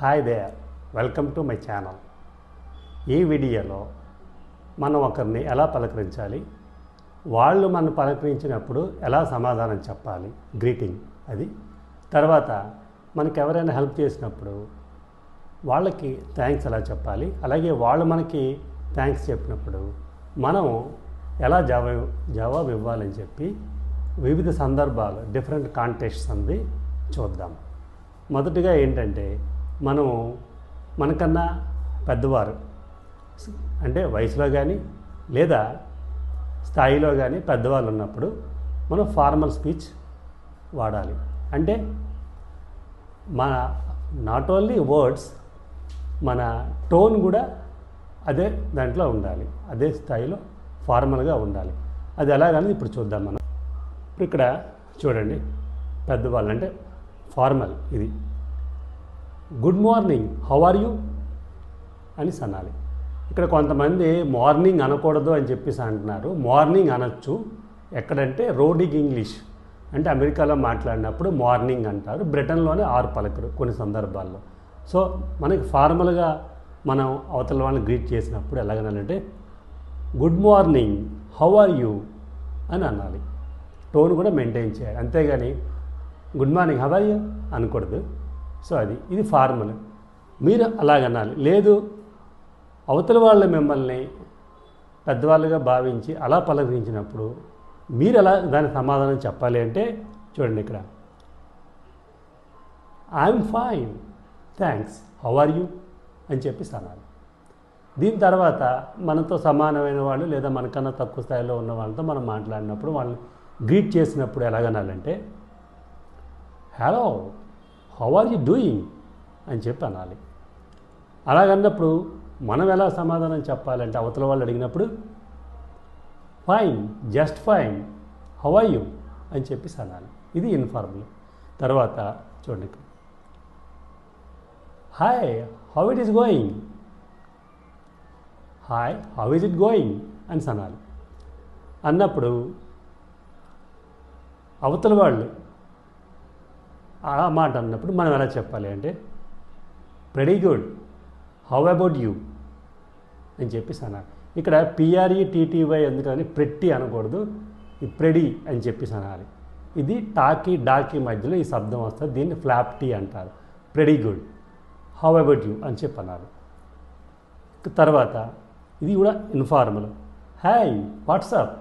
Hi there welcome to my channel. ఈ వీడియోలో మనం ఒకరిని ఎలా పలకరించాలి? వాళ్ళు మనం పలకరించినప్పుడు ఎలా సమాధానం చెప్పాలి? గ్రీటింగ్ అది. తర్వాత మనకి ఎవరైనా హెల్ప్ చేసినప్పుడు వాళ్ళకి థ్యాంక్స్ ఎలా చెప్పాలి? అలాగే వాళ్ళు మనకి థ్యాంక్స్ చెప్పినప్పుడు మనం ఎలా జవాబు జవాబు ఇవ్వాలని చెప్పి వివిధ సందర్భాలు డిఫరెంట్ కాంటెక్ట్స్ అంది చూద్దాం. మొదటిగా ఏంటంటే మనం మనకన్నా పెద్దవారు. అంటే వయసులో కానీ లేదా స్థాయిలో కానీ పెద్దవాళ్ళు ఉన్నప్పుడు మనం ఫార్మల్ స్పీచ్ వాడాలి. అంటే మన నాట్ ఓన్లీ వర్డ్స్ మన టోన్ కూడా అదే దాంట్లో ఉండాలి. అదే స్థాయిలో ఫార్మల్గా ఉండాలి. అది ఎలాగనేది ఇప్పుడు చూద్దాం మనం. ఇప్పుడు ఇక్కడ చూడండి పెద్దవాళ్ళు అంటే ఫార్మల్ ఇది. Good morning how are you? అని అనాలి ఇక్కడ కొంతమంది మార్నింగ్ అనకూడదు అని చెప్పేసి అంటున్నారు. మార్నింగ్ అనొచ్చు. ఎక్కడంటే రోడింగ్ ఇంగ్లీష్. అంటే అమెరికాలో మాట్లాడినప్పుడు మార్నింగ్ అంటారు. బ్రిటన్లోనే ఆరు పలకరు కొన్ని సందర్భాల్లో. సో మనకి ఫార్మల్గా మనం అవతల వాళ్ళని గ్రీట్ చేసినప్పుడు ఎలాగనాలంటే good morning how are you? అని అనాలి. టోన్ కూడా మెయింటైన్ చేయాలి. అంతేగాని good morning how are you? అనకూడదు. సో అది ఇది ఫార్మల్. మీరు అలాగనాలి. లేదు అవతల వాళ్ళు మిమ్మల్ని పెద్దవాళ్ళుగా భావించి అలా పలకరించినప్పుడు మీరు ఎలా దాని సమాధానం చెప్పాలి అంటే చూడండి ఇక్కడ. I'm fine thanks how are you? అని చెప్పి అనాలి దీని తర్వాత మనతో సమానమైన వాళ్ళు లేదా మనకన్నా తక్కువ స్థాయిలో ఉన్న వాళ్ళతో మనం మాట్లాడినప్పుడు వాళ్ళని గ్రీట్ చేసినప్పుడు ఎలాగనాలంటే hello how are you doing అని చెప్పి అనాలి. అలాగన్నప్పుడు మనం ఎలా సమాధానం చెప్పాలంటే అవతల వాళ్ళు అడిగినప్పుడు fine just fine how are you అని చెప్పి అనాలి ఇది ఇన్ఫార్మల్ తర్వాత చూడండి hi how it is going hi how is it going అని అనాలి అన్నప్పుడు అవతల వాళ్ళు ఆ మాట అన్నప్పుడు మనం ఎలా చెప్పాలి అంటే very good how about you అని చెప్పేసి అనాలి ఇక్కడ పిఆర్ఈ టీటీవై ఎందుకని ప్రెట్టి అనకూడదు ఈ ప్రెడి అని చెప్పేసి అనాలి. ఇది టాకీ డాకీ మధ్యలో ఈ శబ్దం వస్తుంది దీన్ని ఫ్లాప్ టీ అంటారు. Pretty good how about you అని చెప్పి అనాలి తర్వాత ఇది కూడా ఇన్ఫార్మల్. హాయ్ వాట్సాప్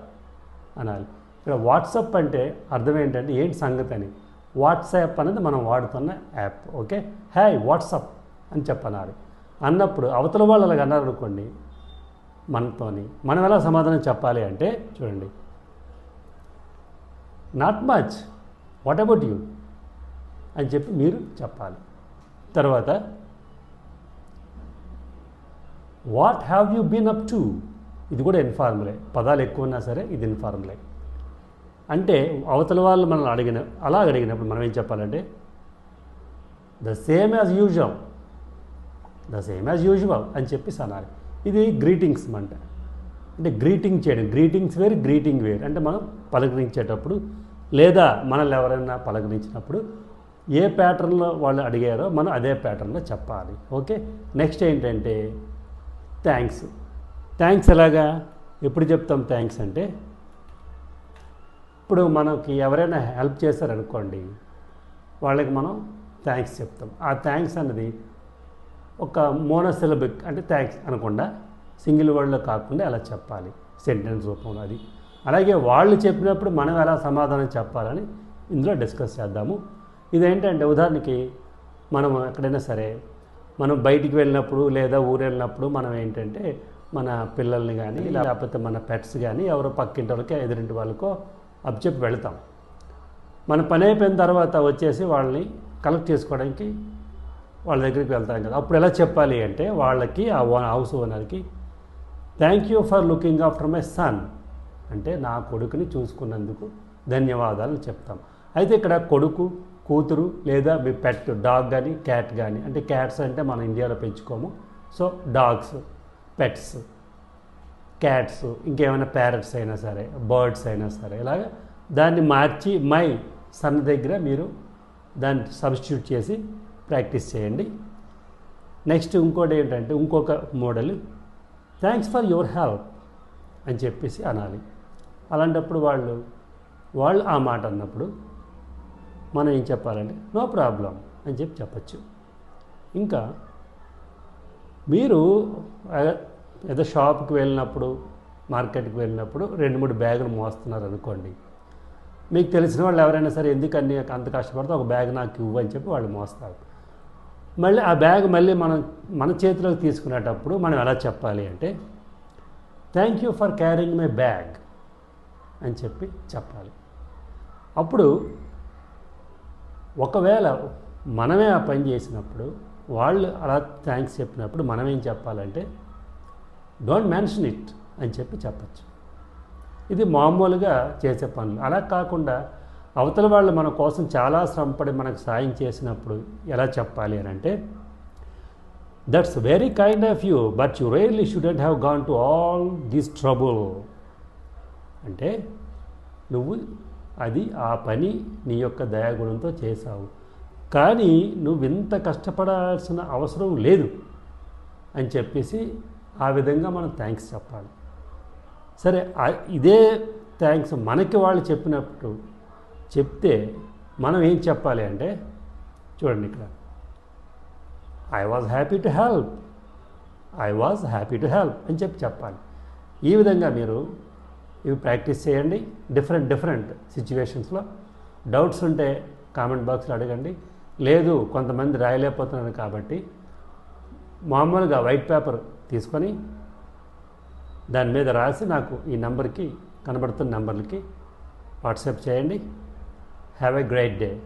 అనాలి. ఇక్కడ వాట్సాప్ అంటే అర్థం ఏంటంటే ఏంటి సంగతి అని. వాట్సాప్ అనేది మనం వాడుతున్న యాప్ ఓకే? హాయ్ వాట్సాప్ అని చెప్పనాలి. అన్నప్పుడు అవతల వాళ్ళు అలాగ అన్నారు అనుకోండి మనతోని మనం ఎలా సమాధానం చెప్పాలి అంటే చూడండి. Not much what about you అని చెప్పి మీరు చెప్పాలి. తర్వాత what have you been up to ఇది కూడా ఇన్ఫార్మలే పదాలు ఎక్కువ ఉన్నా సరే ఇది ఇన్ఫార్మలే అంటే అవతల వాళ్ళు మనల్ని అడిగిన అలా అడిగినప్పుడు మనం ఏం చెప్పాలంటే the same as usual the same as usual అని చెప్పి అనాలి ఇది గ్రీటింగ్స్ అంట అంటే గ్రీటింగ్ చేయడం గ్రీటింగ్స్ వేరు గ్రీటింగ్ వేరు. అంటే మనం పలకరించేటప్పుడు లేదా మనల్ని ఎవరైనా పలకరించినప్పుడు ఏ ప్యాటర్న్లో వాళ్ళు అడిగారో మనం అదే ప్యాటర్న్లో చెప్పాలి. ఓకే? నెక్స్ట్ ఏంటంటే థ్యాంక్స్ థ్యాంక్స్ ఎలాగా? ఎప్పుడు చెప్తాం థ్యాంక్స్ అంటే ఇప్పుడు మనకి ఎవరైనా హెల్ప్ చేశారనుకోండి వాళ్ళకి మనం థ్యాంక్స్ చెప్తాం. ఆ థ్యాంక్స్ అన్నది ఒక మోనోసిలబిక్ అంటే థ్యాంక్స్ అనకుండా సింగిల్ వర్డ్లో కాకుండా అలా చెప్పాలి? సెంటెన్స్ రూపంలో అది. అలాగే వాళ్ళు చెప్పినప్పుడు మనం ఎలా సమాధానం చెప్పాలని ఇందులో డిస్కస్ చేద్దాము. ఇదేంటంటే ఉదాహరణకి మనం ఎక్కడైనా సరే మనం బయటికి వెళ్ళినప్పుడు లేదా ఊరు వెళ్ళినప్పుడు మనం ఏంటంటే మన పిల్లల్ని కానీ లేకపోతే మన పెట్స్ కానీ ఎవరో పక్కింటి వాళ్ళకి ఎదురింటి వాళ్ళకో అప్పచెప్పి వెళతాం. మన పని అయిపోయిన తర్వాత వచ్చేసి వాళ్ళని కలెక్ట్ చేసుకోవడానికి వాళ్ళ దగ్గరికి వెళ్తాం కదా. అప్పుడు ఎలా చెప్పాలి అంటే వాళ్ళకి ఆ హౌస్ ఓనర్కి thank you for looking after my son అంటే నా కొడుకుని చూసుకున్నందుకు ధన్యవాదాలు చెప్తాం. అయితే ఇక్కడ కొడుకు కూతురు లేదా మీ పెట్ డాగ్ కానీ క్యాట్ కానీ అంటే క్యాట్స్ అంటే మన ఇండియాలో పెంచుకోము. సో డాగ్స్ పెట్స్ క్యాట్స్ ఇంకేమైనా ప్యారెట్స్ అయినా సరే బర్డ్స్ అయినా సరే ఇలాగా దాన్ని మార్చి మై సన్ దగ్గర మీరు దాన్ని సబ్స్టిట్యూట్ చేసి ప్రాక్టీస్ చేయండి. నెక్స్ట్ ఇంకోటి ఏంటంటే ఇంకొక model thanks for your help అని చెప్పేసి అనాలి. అలాంటప్పుడు వాళ్ళు వాళ్ళు ఆ మాట అన్నప్పుడు మనం ఏం చెప్పాలంటే నో ప్రాబ్లం అని చెప్పి చెప్పచ్చు. ఇంకా మీరు ఏదో షాప్కి వెళ్ళినప్పుడు మార్కెట్కి వెళ్ళినప్పుడు రెండు మూడు బ్యాగులు మోస్తున్నారు అనుకోండి. మీకు తెలిసిన వాళ్ళు ఎవరైనా సరే ఎందుకు అన్ని అంత కష్టపడితే ఒక బ్యాగ్ నాకు ఇవ్వు అని చెప్పి వాళ్ళు మోస్తారు. మళ్ళీ ఆ బ్యాగ్ మళ్ళీ మనం మన చేతిలోకి తీసుకునేటప్పుడు మనం ఎలా చెప్పాలి అంటే thank you for carrying my bag అని చెప్పి చెప్పాలి. అప్పుడు ఒకవేళ మనమే ఆ పని చేసినప్పుడు వాళ్ళు అలా థ్యాంక్స్ చెప్పినప్పుడు మనం ఏం చెప్పాలంటే డోంట్ మెన్షన్ ఇట్ అని చెప్పి చెప్పచ్చు. ఇది మామూలుగా చేసే పనులు. అలా కాకుండా అవతల వాళ్ళు మన కోసం చాలా శ్రమపడి మనకు సాయం చేసినప్పుడు ఎలా చెప్పాలి అని అంటే that's very kind of you but you really shouldn't have gone to all this trouble అంటే నువ్వు అది ఆ పని నీ యొక్క దయాగుణంతో చేశావు. కానీ నువ్వు ఇంత కష్టపడాల్సిన అవసరం లేదు. అని చెప్పేసి ఆ విధంగా మనం థ్యాంక్స్ చెప్పాలి. సరే ఇదే థ్యాంక్స్ మనకి వాళ్ళు చెప్పినప్పుడు చెప్తే మనం ఏం చెప్పాలి అంటే చూడండి ఇక్కడ. I was happy to help I was happy to help అని చెప్పి చెప్పాలి. ఈ విధంగా మీరు ఇవి ప్రాక్టీస్ చేయండి. డిఫరెంట్ డిఫరెంట్ సిచ్యువేషన్స్లో డౌట్స్ ఉంటే కామెంట్ బాక్స్లో అడగండి. లేదు కొంతమంది రాయలేకపోతున్నారు కాబట్టి మామూలుగా వైట్ పేపర్ తీసుకొని దాని మీద రాసి నాకు ఈ నెంబర్కి కనబడుతున్న నెంబర్లకి వాట్సాప్ చేయండి. Have a great day